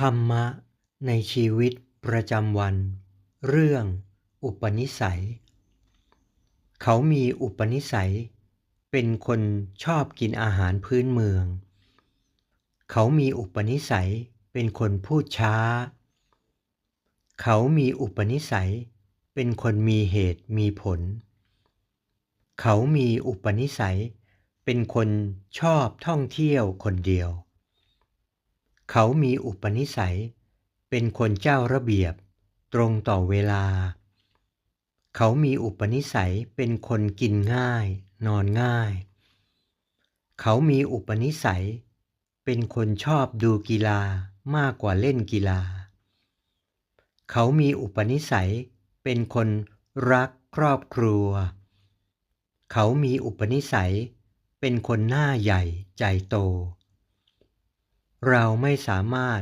ธรรมะในชีวิตประจำวัน เรื่องอุปนิสัย เขามีอุปนิสัย เป็นคนชอบกินอาหารพื้นเมือง เขามีอุปนิสัยเป็นคนพูดช้า เขามีอุปนิสัย เป็นคนมีเหตุมีผล เขามีอุปนิสัย เป็นคนชอบท่องเที่ยวคนเดียว เขามีอุปนิสัย เป็นคนเจ้าระเบียบ ตรงต่อเวลา เขามีอุปนิสัยเป็นคนกินง่าย นอนง่าย เขามีอุปนิสัย เป็นคนชอบดูกีฬามากกว่าเล่นกีฬา เขามีอุปนิสัย เป็นคนรักครอบครัว เขามีอุปนิสัย เป็นคนหน้าใหญ่ใจโต เราไม่สามารถ